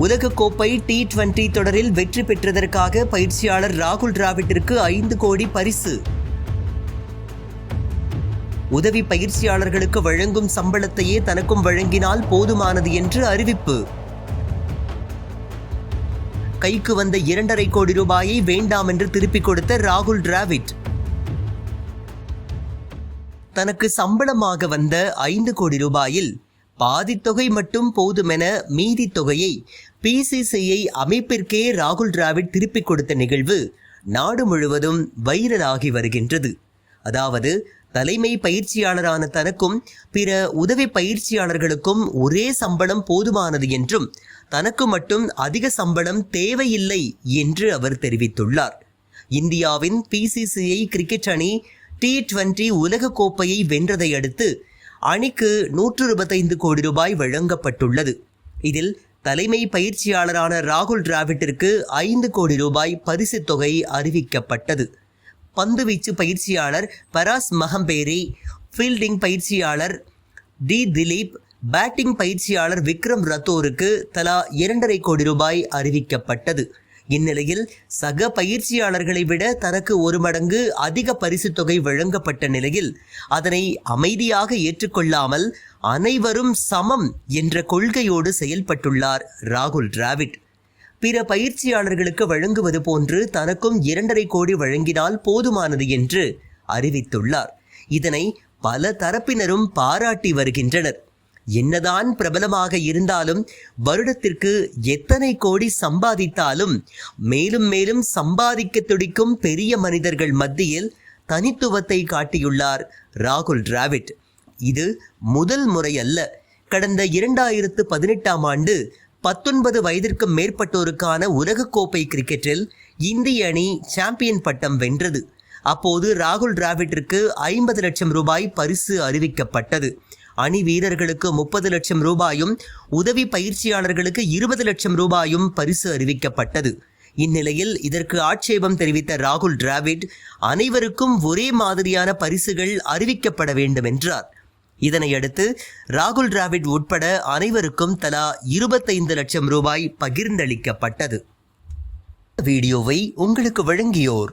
உலகக்கோப்பை T twenty தொடரில் வெற்றி பெற்றதற்காக பயிற்சியாளர் ராகுல் டிராவிட்டிற்கு ஐந்து கோடி பரிசு. உதவி பயிற்சியாளர்களுக்கு வழங்கும் சம்பளத்தையே தனக்கும் வழங்கினால் போதுமானது என்று அறிவிப்பு. கைக்கு வந்த இரண்டரை கோடி ரூபாயை வேண்டாம் என்று திருப்பிக் கொடுத்த ராகுல் டிராவிட். தனக்கு சம்பளமாக வந்த ஐந்து கோடி ரூபாயில் பாதித்தொகை மட்டும் போதுமென மீதி தொகையை பிசிசிஐ அமைப்பிற்கே ராகுல் டிராவிட் திருப்பிக் கொடுத்த நிகழ்வு நாடு முழுவதும் வைரலாகி வருகின்றது. அதாவது தலைமை பயிற்சியாளரான தனக்கும் பிற உதவி பயிற்சியாளர்களுக்கும் ஒரே சம்பளம் போதுமானது என்றும் தனக்கு மட்டும் அதிக சம்பளம் தேவையில்லை என்று அவர் தெரிவித்துள்ளார். இந்தியாவின் பிசிசிஐ கிரிக்கெட் அணி டி டுவெண்டி உலகக்கோப்பையை வென்றதை அடுத்து அணிக்கு நூற்று இருபத்தைந்து கோடி ரூபாய் வழங்கப்பட்டுள்ளது. இதில் தலைமை பயிற்சியாளரான ராகுல் டிராவிட்டிற்கு ஐந்து கோடி ரூபாய் பரிசுத் தொகை அறிவிக்கப்பட்டது. பந்துவீச்சு பயிற்சியாளர் பராஸ் மஹம்பேரி ஃபீல்டிங் பயிற்சியாளர் டி திலீப் பேட்டிங் பயிற்சியாளர் விக்ரம் ரத்தோருக்கு தலா இரண்டரை கோடி ரூபாய் அறிவிக்கப்பட்டது. இந்நிலையில் சக பயிற்சியாளர்களை விட தனக்கு ஒரு மடங்கு அதிக பரிசு தொகை வழங்கப்பட்ட நிலையில் அதனை அமைதியாக ஏற்றுக்கொள்ளாமல் அனைவரும் சமம் என்ற கொள்கையோடு செயல்பட்டுள்ளார் ராகுல் டிராவிட். பிற பயிற்சியாளர்களுக்கு வழங்குவது போன்று தனக்கும் இரண்டரை கோடி வழங்கினால் போதுமானது என்று அறிவித்துள்ளார். இதனை பல தரப்பினரும் பாராட்டி வருகின்றனர். என்னதான் பிரபலமாக இருந்தாலும் வருடத்திற்கு எத்தனை கோடி சம்பாதித்தாலும் மேலும் மேலும் சம்பாதிக்க துடிக்கும் பெரிய மனிதர்கள் மத்தியில் தனித்துவத்தை காட்டியுள்ளார் ராகுல் டிராவிட். இது முதல் முறை அல்ல. கடந்த இரண்டாயிரத்து பதினெட்டாம் ஆண்டு பத்தொன்பது வயதிற்கு மேற்பட்டோருக்கான உலகக்கோப்பை கிரிக்கெட்டில் இந்திய அணி சாம்பியன் பட்டம் வென்றது. அப்போது ராகுல் டிராவிட்டிற்கு ஐம்பது லட்சம் ரூபாய் பரிசு அறிவிக்கப்பட்டது. அணி வீரர்களுக்கு முப்பது லட்சம் ரூபாயும் உதவி பயிற்சியாளர்களுக்கு இருபது லட்சம் ரூபாயும் பரிசு அறிவிக்கப்பட்டது. இந்நிலையில் இதற்கு ஆட்சேபம் தெரிவித்த ராகுல் டிராவிட் அனைவருக்கும் ஒரே மாதிரியான பரிசுகள் அறிவிக்கப்பட வேண்டும் என்றார் இதனையடுத்து ராகுல் டிராவிட் உட்பட அனைவருக்கும் தலா இருபத்தைந்து லட்சம் ரூபாய் பகிர்ந்தளிக்கப்பட்டது. வீடியோவை உங்களுக்கு வழங்கியோர்